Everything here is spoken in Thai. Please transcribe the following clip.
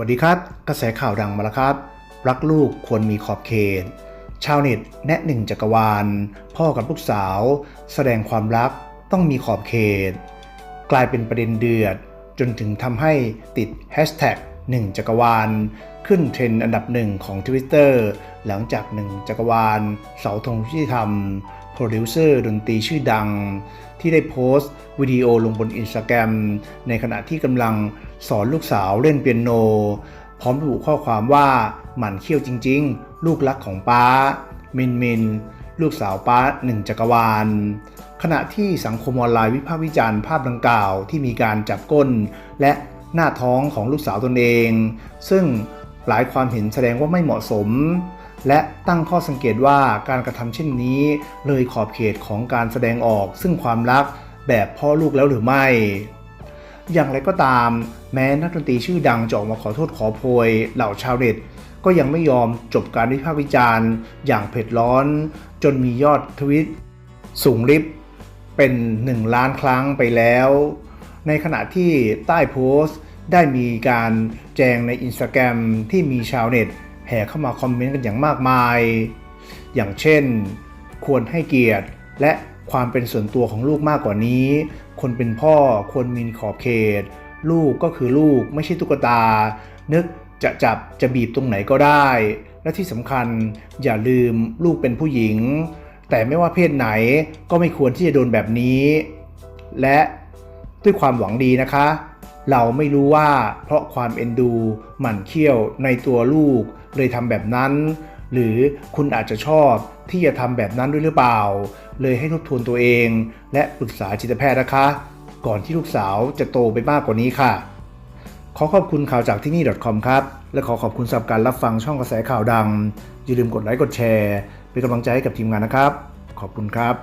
วัสดีครับ กระแสข่าวดังมาแล้วครับ รักลูกควรมีขอบเขต ชาวเน็ตแนะหนึ่งจักรวาล พ่อกับลูกสาว แสดงความรักต้องมีขอบเขต กลายเป็นประเด็นเดือด จนถึงทำให้ติดแฮชแท็ก หนึ่งจักรวาล ขึ้นเทรนด์อันดับหนึ่งของ Twitter หลังจากหนึ่งจักรวาล เสาธงที่ทำโปรดิวเซอร์ดนตรีชื่อดัง ที่ได้โพสต์วิดีโอลงบนอินสตาแกรมในขณะที่กำลังสอนลูกสาวเล่นเปียโน พร้อมระบุข้อความว่าหมั่นเขี้ยวจริง ๆ ลูกรักของป้า มินมินลูกสาวป้าหนึ่งจักรวาล ขณะที่สังคมออนไลน์วิพากษ์วิจารณ์ภาพดังกล่าวที่มีการจับก้น และ หน้าท้องของลูกสาวตนเอง ซึ่งหลายความเห็นแสดงว่าไม่เหมาะสม และตั้งข้อสังเกตว่าการกระทำเช่นนี้ เลยขอบเขตของการแสดงออก ซึ่งความรักแบบพ่อลูกแล้วหรือไม่ อย่างไรก็ตาม แม้นักดนตรีชื่อดังจะออกมาขอโทษขอโพยเหล่าชาวเน็ตก็ยังไม่ยอมจบการวิพากษ์วิจารณ์ อย่างเผ็ดร้อน จนมียอดทวิตสูงลิฟต์เป็น 1 ล้านครั้งไปแล้ว ในขณะที่ใต้โพสต์ ได้มีการแจ้งในอินสตาแกรมที่มีชาวเน็ต แห่เข้ามาคอมเมนต์กันอย่างมากมาย อย่างเช่น ควรให้เกียรติและความเป็นส่วนตัวของลูกมากกว่านี้ คนเป็นพ่อควรมีขอบเขต ลูกก็คือลูกไม่ใช่ตุ๊กตา นึกจะจับจะบีบตรงไหนก็ได้ และที่สำคัญอย่าลืมลูกเป็นผู้หญิง แต่ไม่ว่าเพศไหนก็ไม่ควรที่จะโดนแบบนี้ และด้วยความหวังดีนะคะ เราไม่รู้ว่าเพราะความเอ็นดูหมั่นเคี้ยวในตัวลูกเลยทำแบบนั้น หรือคุณอาจจะชอบที่จะทำแบบนั้นด้วยหรือเปล่า เลยให้ทบทวนตัวเอง และปรึกษาจิตแพทย์นะคะ ก่อนที่ลูกสาวจะโตไปมากกว่านี้ค่ะ ขอขอบคุณข่าวจากที่นี่ .com ครับ และขอขอบคุณสำหรับการรับฟังช่องกระแสข่าวดังอย่าลืมกดไลค์กดแชร์ เป็นกำลังใจให้กับทีมงานนะครับ ขอบคุณครับ